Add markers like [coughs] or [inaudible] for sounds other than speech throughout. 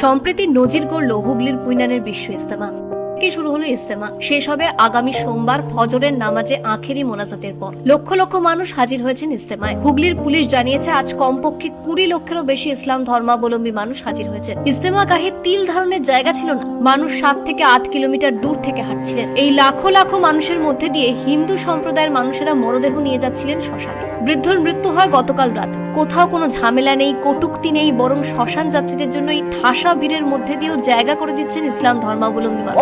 সম্প্রতি নজির গড়ল হুগলির পুইনানের বিশ্ব ইস্তেমা থেকে শুরু হলো ইস্তেমা শেষ হবে আগামী সোমবার ফজরের নামাজে আখেরি মোনাজাতের পর। লক্ষ লক্ষ মানুষ হাজির হয়েছেন ইস্তেমায় হুগলির পুলিশ জানিয়েছে, আজ কমপক্ষে কুড়ি লক্ষেরও বেশি ইসলাম ধর্মাবলম্বী মানুষ হাজির হয়েছেন। ইস্তেমা গাহে তিল ধারণের জায়গা ছিল না। মানুষ সাত থেকে আট কিলোমিটার দূর থেকে হাঁটছিলেন। এই লাখো লাখো মানুষের মধ্যে দিয়ে হিন্দু সম্প্রদায়ের মানুষেরা মরদেহ নিয়ে যাচ্ছিলেন শ্মশানে। বৃদ্ধর মৃত্যু হয় গতকাল রাত। কোথাও কোনো ঝামেলা নেই, কটুক্তি নেই, বরং শ্মশান যাত্রীদের জন্য এই ঠাসা ভিড়ের মধ্যে দিয়েও জায়গা করে দিচ্ছেন ইসলাম ধর্মাবলম্বী মানুষ।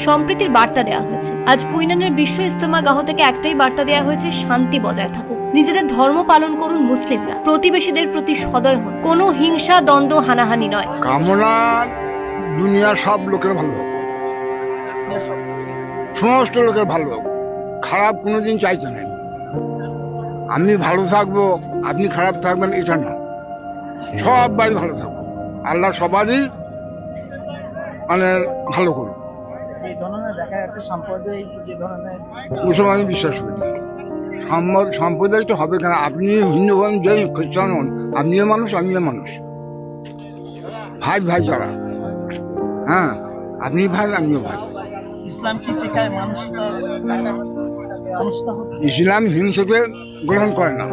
সম্প্রীতির বার্তা দেওয়া হয়েছে। আজ পুইনানের বিশ্ব ইস্তেমা গাহ থেকে একটাই বার্তা দেওয়া হয়েছে, শান্তি বজায় থাকুক। নিজেদের ধর্ম পালন করুন মুসলিমরা। প্রতিবেশীদের প্রতি সদয় হন। কোনো হিংসা, দ্বন্দ্ব, হানাহানি নয়। কামনা দুনিয়ার সব লোকের ভালো সমস্ত লোকের ভালো খারাপ কোনোদিন চাইছে না। আমি ভালো থাকব। আপনি খারাপ থাকবেন এটা না। সবাই ভালো থাকব আল্লাহ সবারই মানে ভালো করুন। আমি বিশ্বাস করি। সম্প্রদায় তো হবে কেন? আপনি হিন্দু হন যে খ্রিস্টান হন আপনিও মানুষ আমিও মানুষ। ভাই ভাই যারা হ্যাঁ আপনি ভাই আমিও ভাই। ইসলাম কি শেখায় মানুষটা ইসলাম হিংসাকে গ্রহণ করে না।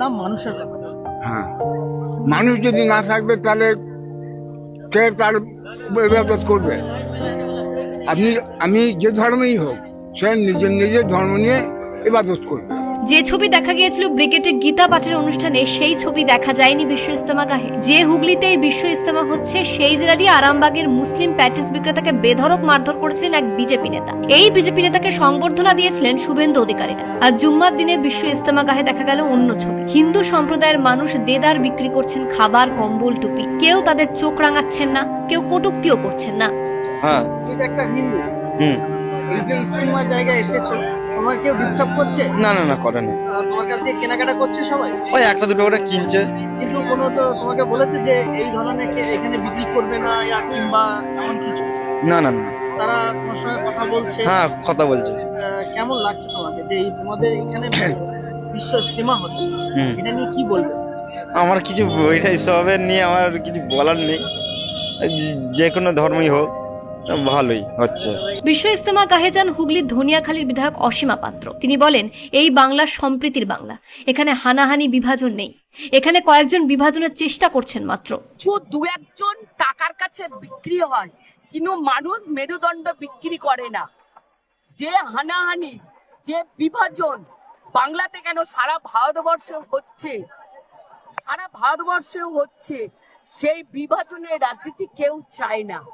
ইসলাম মানুষের কথা হ্যাঁ। মানুষ যদি না থাকবে, তাহলে কে তার ইবাদত করবে? আপনি, আমি যে ধর্মেই হোক, সে নিজের নিজের ধর্ম নিয়ে ইবাদত করবে। যে ছবি দেখা গিয়েছিল ব্রিগেডের গীতা পাঠের অনুষ্ঠানে সেই ছবি দেখা যায়নি বিশ্ব ইস্তেমা গাহে। যে হুগলিতে এই বিশ্ব ইস্তেমা হচ্ছে সেই জেলারই আরামবাগের মুসলিম প্যাটিস বিক্রেতাকে বেধড়ক মারধর করেছিলেন এক বিজেপি নেতা। এই বিজেপি নেতাকে সংবর্ধনা দিয়েছিলেন শুভেন্দু অধিকারীরা। আর জুম্মার দিনে বিশ্ব ইস্তেমা গাহে দেখা গেল অন্য ছবি। হিন্দু সম্প্রদায়ের মানুষ দেদার বিক্রি করছেন খাবার কম্বল টুপি। কেউ তাদের চোখ রাঙাচ্ছেন না কেউ কটুক্তিও করছেন না। হ্যাঁ। এটা একটা হিন্দু। হুম। এই যে ইসলামার জায়গায় এসেছ তোমার কেউ ডিস্টার্ব করছে? না না না করে না। তোমার কাছ থেকে কেনাকাটা করছে সবাই? ওই একটা দুটো করে কিনছে। কিন্তু কোনো তো তোমাকে বলেছে যে এই ধরনের এখানে বিক্রি করবে না ইয়া কিংবা এমন কিছু? না না না। তারা তোমার সঙ্গে কথা বলছে। হ্যাঁ কথা বলছে। কেমন লাগছে তোমাকে যে এই তোমাদের এখানে [coughs] বিশ্ব ইস্তেমা হচ্ছে? হুম। এটা নিয়ে কি বলবে? আমার কিছু এটা নিয়ে আমার কিছু বলার নেই। যে কোনো ধর্মই হোক। ভালোই হচ্ছে বিশ্ব ইস্তেমা গাহে যান হুগলির ধনিয়াখালীর বিধায়ক অসীমা পাত্র। তিনি বলেন এই বাংলা সম্প্রীতির বাংলা। এখানে হানাহানি বিভাজন নেই। এখানে কয়েকজন বিভাজনের চেষ্টা করছেন মাত্র। দু একজন টাকার কাছে বিক্রি হয় কিন্তু মানুষ মেরুদণ্ড বিক্রি করে না। যে হানাহানি যে বিভাজন বাংলাতে কেন সারা ভারতবর্ষে হচ্ছে? সারা ভারতবর্ষেও হচ্ছে। সেই বিভাজনের রাজনীতি কেউ চায় না।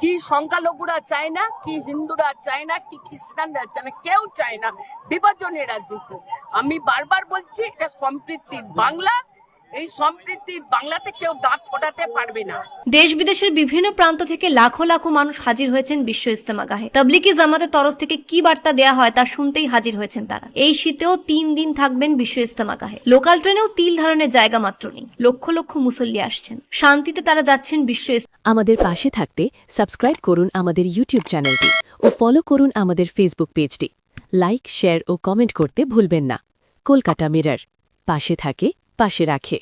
কি সংখ্যালঘুরা চায় না, কি হিন্দুরা চায় না, কি খ্রিস্টানরা চায় না, কেউ চায় না। বিভাজনের রাজনীতি। আমি বারবার বলছি, এটা সম্প্রীতির বাংলা এই সম্প্রীতির বাংলাতে কেউ দাঁত ফোটাতে পারবে না। দেশ বিদেশের বিভিন্ন প্রান্ত থেকে লাখো লাখো মানুষ হাজির হয়েছেন বিশ্ব ইস্তেমা গাহে। তাবলিকি জামাতের তরফ থেকে কি বার্তা দেয়া হয় তা শুনতেই হাজির হয়েছেন তারা। এই শীতেও তিন দিন থাকবেন বিশ্ব ইস্তেমা গাহে। লোকাল ট্রেনেও তিল ধারণের জায়গা মাত্র নেই। লক্ষ লক্ষ মুসল্লি আসছেন। শান্তিতে তারা যাচ্ছেন বিশ্ব আমাদের পাশে থাকতে সাবস্ক্রাইব করুন আমাদের ইউটিউব চ্যানেলটি ও ফলো করুন আমাদের ফেসবুক পেজটি। লাইক শেয়ার ও কমেন্ট করতে ভুলবেন না। কলকাতা মিরর। পাশে থাকে পাশে রাখে।